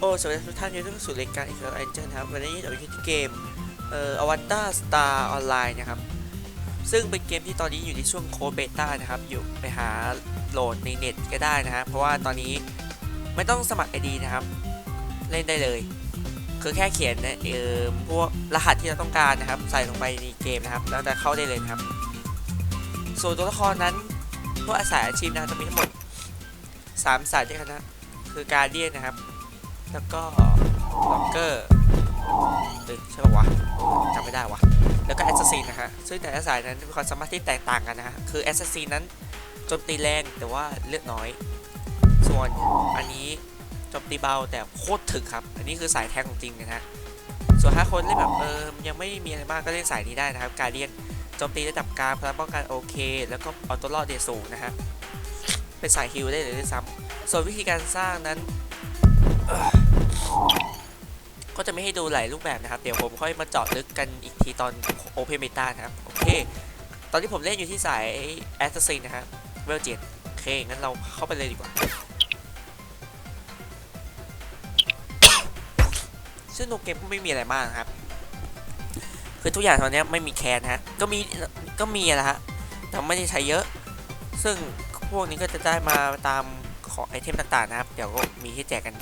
โอ้สวัสดีทุกท่านยินดีต้อนรับสู่รายการอีกแล้วไอเจนครับวันนี้เราอยู่ที่เกมเอ่ออวตารสตาร์ออนไลน์นะครับ ซึ่งเป็นเกมที่ตอนนี้อยู่ในช่วงโคเบต้านะครับ อยู่ไปหาโหลดในเน็ตก็ได้นะฮะเพราะว่าตอนนี้ไม่ต้องสมัคร ID นะครับ เล่นได้เลย คือแค่เขียนเอ่อพวกรหัสที่เราต้องการนะครับ ใส่ลงไปในเกมนะครับ แล้วจะเข้าได้เลยครับ ส่วนตัวละครนั้นพวกอาศัยอาชีพนะจะมีทั้งหมด 3 สายด้วยกันนะคือการเดียนนะครับ แล้วก็ล็อกเกอร์เอ้ยใช่ปะวะจำไม่ได้วะแล้วก็แอสซัสซินนะฮะ ซึ่งแต่ละสายนั้นมีความสามารถที่แตกต่างกันนะฮะ คือแอสซัสซินนั้นโจมตีแรงแต่ว่าเลือดน้อย ส่วนอันนี้โจมตีเบาแต่โคตรถึกครับ อันนี้คือสายแทงของจริงนะฮะ ส่วนถ้าคนเล่นแบบเออยังไม่มีอะไรมากก็เล่นสายนี้ได้นะครับ การเดียนโจมตีระดับกลางพลังป้องกันโอเค แล้วก็เอาตัวรอดเดยสูงนะฮะ เป็นสายฮิลได้เลยด้วยซ้ำส่วนวิธีการสร้างนั้น ก็จะไม่ให้ดูหลายรูปแบบนะครับ เดี๋ยวผมค่อยมาเจาะลึกกันอีกทีตอน Open Beta นะครับ โอเค ตอนที่ผมเล่นอยู่ที่สาย Assassin นะครับเวลเจ็ดโอเค งั้นเราเข้าไปเลยดีกว่าซึ่งตัวเกมก็ไม่มีอะไรมากนะครับ คือทุกอย่างตอนนี้ไม่มีแคนฮะ ก็มีก็มีนะฮะ แต่ไม่ได้ใช้เยอะ ซึ่งพวกนี้ก็จะได้มาตามของไอเทมต่างๆนะครับ เดี๋ยวก็มีให้แจกกัน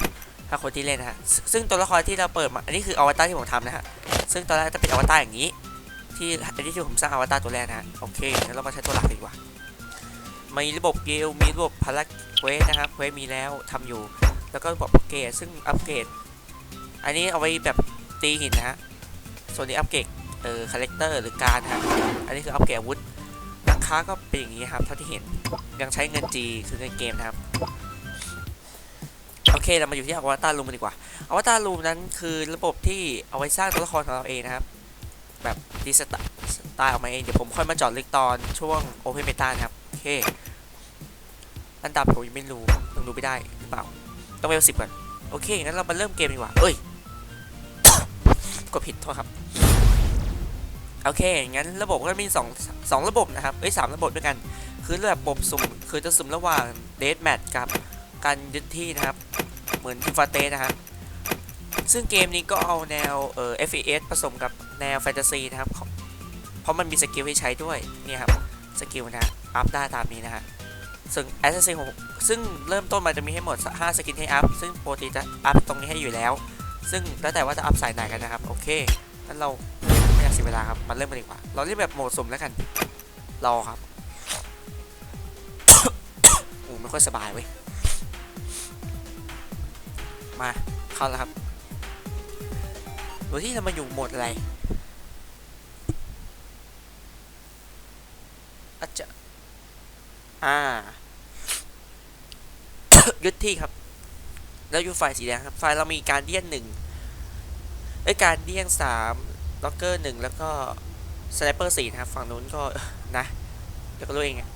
ถ้าคนที่เล่นนะฮะซึ่งตัวละครที่เราเปิดมาอันนี้คืออวตารที่ผมทำนะฮะซึ่งตอนแรกจะเป็นอวตารอย่างนี้ ที่อันนี้ที่ผมสร้างอวตารตัวแรกนะฮะโอเคงั้นเรามาใช้ตัวหลักดีกว่ามีระบบเกลมีระบบพาราเควสนะครับเควสมีแล้วทำอยู่ แล้วก็ระบบอัปเกรดซึ่งอัปเกรดอันนี้เอาไว้แบบตีหินนะฮะส่วนนี้อัปเกรดเอ่อคาแรคเตอร์หรือการนะฮะอันนี้คืออัปเกรดอาวุธราคาก็เป็นอย่างนี้ครับเท่าที่เห็นยังใช้เงินจีคือเงินเกมนะครับ โอเคเรามาอยู่ที่อวตารรูมดีกว่าอวตารรูมนั้นคือระบบที่เอาไว้สร้างตัวละครของเราเองนะครับ แบบดีสไตล์ออกมาเองเดี๋ยวผมค่อยมาจอดลึกตอนช่วง Open Beta นะครับโอเคอันดับผมยังไม่รู้ยังรู้ไม่ได้หรือเปล่าต้องเวลสิบก่อนโอเคงั้นเรามาเริ่มเกมดีกว่าเอ้ยกดผิดโทษครับโอเคงั้นระบบก็มีสองสองระบบนะครับเอ้ยสามระบบด้วยกัน คือระบบสุ่มคือจะสุ่มระหว่างเดทแมทกับการยึดที่นะครับ มือนทีฟาเตนะครับ ซึ่งเกมนี้ก็เอาแนวเอ่อ FPS ผสมกับแนวแฟนตาซีนะครับ เพราะมันมีสกิลให้ใช้ด้วยนี่ครับสกิลนะอัพได้ตามนี้นะฮะซึ่ง Assassin ของซึ่งเริ่มต้นมันจะมีให้หมด 5 สกินให้อัพ ซึ่งโปกติจะอัพตรงนี้ให้อยู่แล้ว ซึ่งแล้วแต่ว่าจะอัพสายไหนกันนะครับ โอเคงั้นเราไม่อยากเสียเวลาครับ มาเริ่มกันดีกว่า เราเล่นแบบโหมดสุ่มแล้วกัน รอครับ โอ้ไม่ค่อยสบายเว้ย มาเข้าแล้วครับโดยที่เรามาอยู่หมดอะไรอาจจะอ่ายึดที่ครับ แล้วอยู่ฝ่ายสีแดงครับฝ่ายเรามีการเดียนหนึ่งไอ้ยการเดียนสามล็อกเกอร์หนึ่งแล้วก็สไนเปอร์สี่นะครับ ฝั่งนู้นก็นะเดี๋ยวก็รู้เองอะ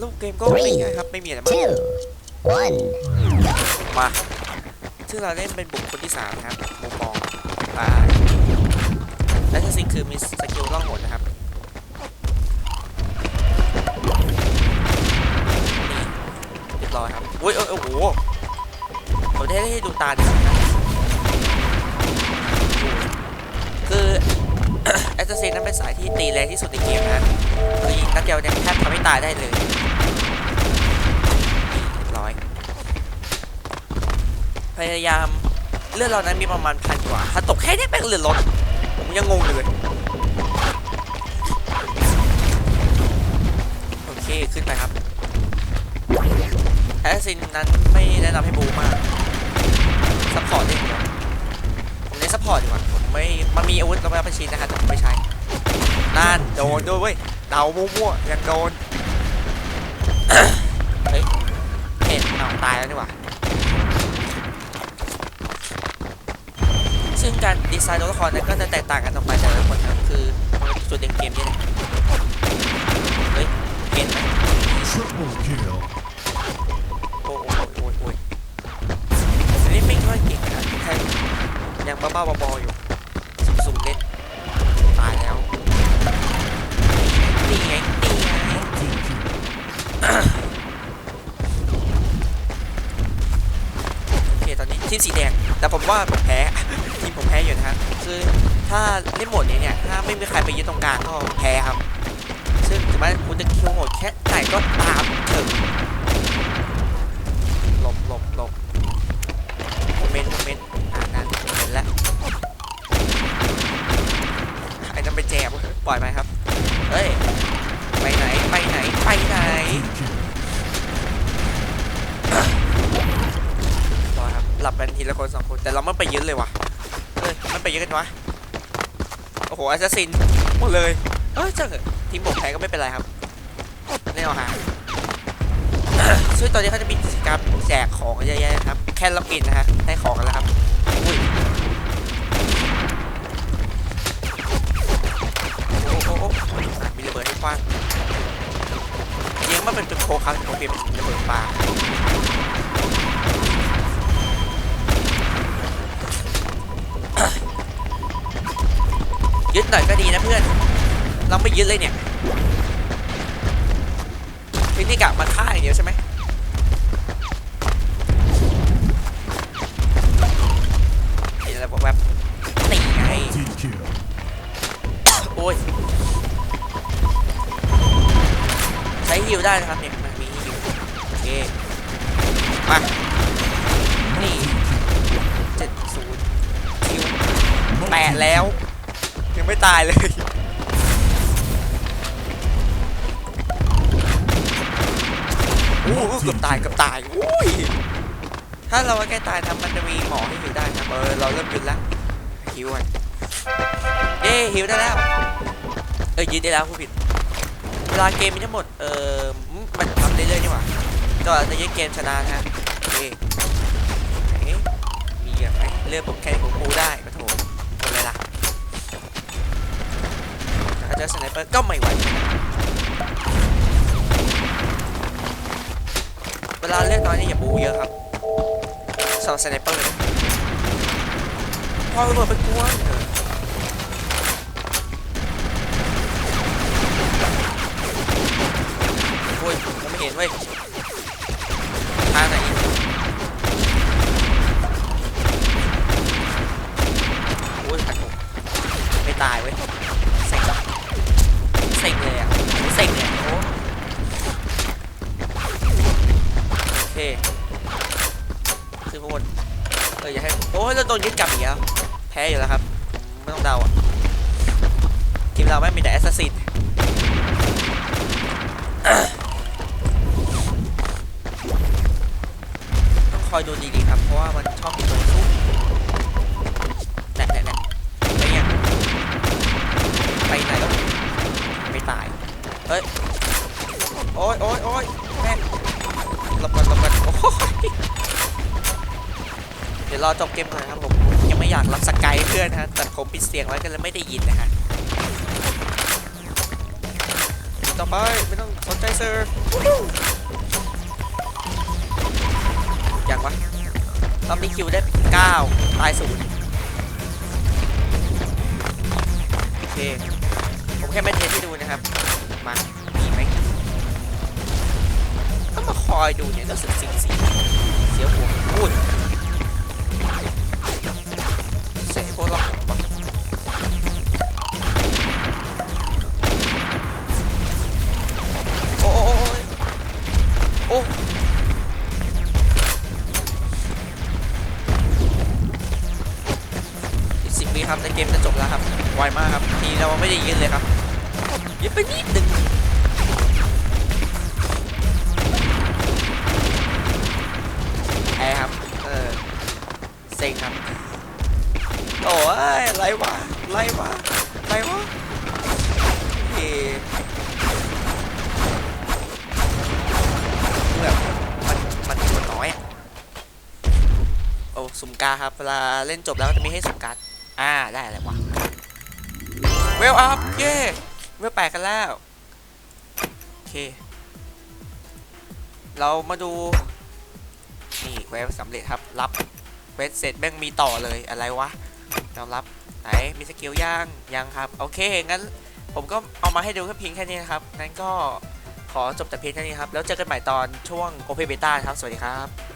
รูปเกมก็ไม่ง่ายครับ ไม่มีอะไรมาก one. มา ซึ่งเราเล่นเป็นบุคคลที่3นะครับมุมมองไปและที่สิ่งคือมีสกิลล่องหนนะครับเรียบร้อยครับอุ้ยเอยโอ้โหผมได้ให้ดูตาดิคือแอสซัสซินนั้นเป็นสายที่ตีแรงที่สุดในเกมนะคือยิงนัดเดียวเนี่ยแทบทำให้ตายได้เลยนี่เรียบร้อย พยายามเลือดเรานั้นมีประมาณพันกว่า ถ้าตกแค่นี้แม่งเลือดลดผมยังงงเลยโอเคขึ้นไปครับแอสซินนั้นไม่แนะนำให้บูมากซัพพอร์ตได้อย่างเดีผมเน้นซัพพอร์ตดีกว่าผมไม่มันมีอาวุธแล้วไม่ประชินนะครับแต่ผมไม่ใช้นั่นโดนด้วยเว้ยเดามั่วๆยังโดนเฮ้ยเห็นตายแล้วนี่หว่า ซึ่งการดีไซน์ตัวละครนั้นก็จะแตกต่างกันออกไปแต่ละคนครับคือจุดเด่นเกมนี่แหละเฮ้ยเห็นไหม Triple kill. โอ้โอ้โอ้โอ้ยผมเล่นไม่ค่อยเก่งนะแค่ยังบ้าๆบอๆอยู่สุ่มๆเล่นตายแล้วนี่ไงนี่ไง Double kill. ทีมสีแดงแต่ผมว่าผมแพ้ ทีมผมแพ้อยู่นะฮะคือถ้าเล่นโหมดนี้เนี่ยถ้าไม่มีใครไปยึดตรงกลางก็แพ้ครับ ซึ่งถึงแม้คุณจะคิวโหดแค่ไหนก็ตามเถอะหลบหลบหลบโมเมนต์โมเมนต์อ่านั่นเห็นแล้วไอ้นั่นไปแจมปล่อยไหมครับเฮ้ยไปไหนไปไหนไปไหนรอครับหลับกันทีละคนสองคนแต่เราไม่ไปยึดเลยว่ะ ไปเยึดกันวะ โอ้โหแอสซัสซินหมดเลย เออเจ้าเถอะทีมผมแพ้ก็ไม่เป็นไรครับแน่นอนฮะซึ่งตอนนี้เขาจะมีกิจกรรมแจกของเยอะแยะนะครับ แค่ล็อกอินนะฮะได้ของกันแล้วครับอุ้ยโอ้โหมีระเบิดให้คว้างจริงๆมันเป็นเป็นโคครั้งโอเคเป็นระเบิดปลา ยึดหน่อยก็ดีนะเพื่อน เราไม่ยึดเลยเนี่ยเทคนิคกะมาฆ่าอย่างเดียวใช่ไหมเห็นอะไรบอกแบบนี่ไงโอ้ย ใช้ฮิวได้นะครับเนี่ยมันมีฮิวโอเค มา นี่เจ็ดศูนย์ฮิวแปะแล้ว ยังไม่ตายเลยโอ้โหเกือบตายเกือบตายอุ้ยถ้าเราใกล้ตายนะมันจะมีหมอให้ฮิวได้นะเออเราเริ่มยืนแล้วฮิวอะเย้ฮิวได้แล้วเออยืนได้แล้วผู้ผิดเวลาเกมมีทั้งหมดเออมันทำเรื่อยๆนี่หว่าก็จะยึดเกมชนะนะฮะโอเคไหนมีอย่างไรเลือกผมแค่ผมปูได้ ถ้าเจอสไนเปอร์ก็ไม่ไหว เวลาเลือกน้อยนี่อย่าบูเยอะครับสำหรับสไนเปอร์พอระเบิดไปกวนเออโอ้ยผมไม่เห็นเว้ย พ้อยู่แล้วครับ ไม่ต้องเดาอะ ทีมเราไม่มีแต่แอสซัสซินต้องคอยดูดีๆครับ เพราะว่ามันชอบมีตัวสู้แน่แน่แน่ไปเนี่ยไปไหนแล้วไม่ตายเฮ้ย โอ้ยโอ้ยโอ้ยแม่หลบกันหลบกันโอ้ยเดี๋ยวรอจบเกมก่อนครับผมยัง ไม่อยากรับสกายเพื่อนนะฮะแต่ผมปิดเสียงไว้ก็เลยไม่ได้ยินนะฮะต่อไปไม่ต้องสนใจเซอร์อยังวะรอบนี้คิวได้ 9 ตายศูนย์โอเค ผมแค่ไม่เทสให้ดูนะครับ มามีไหมต้องมาคอยดูเนี่ยรู้สึกสิงสีเวิครับในเกมจะจบแล้วครับไวมากครับทีเราไม่ได้ยืนเลยครับยืนไปนิดหนึ่งแพ้ครับเออเซ็งครับโอ้ยไรวะไรวะไรวะเฮ้แบบมันมันมันน้อยอะโอ้สุ่มกาครับเวลาเล่นจบแล้วจะมีให้สุ่มการ์ด อ่าได้อะไรวะเวลอัพเย้เวลแปดกันแล้วโอเค เรามาดู นี่เวฟสำเร็จครับรับเวฟเสร็จแม่งมีต่อเลยอะไรวะยอมรับไหนมีสกิลย่างยังครับ โอเคงั้นผมก็เอามาให้ดูแค่เพียงแค่นี้นะครับงั้นก็ขอจบแต่เพียงแค่นี้ครับ แล้วเจอกันใหม่ตอนช่วงโอเพนเบต้าครับ สวัสดีครับ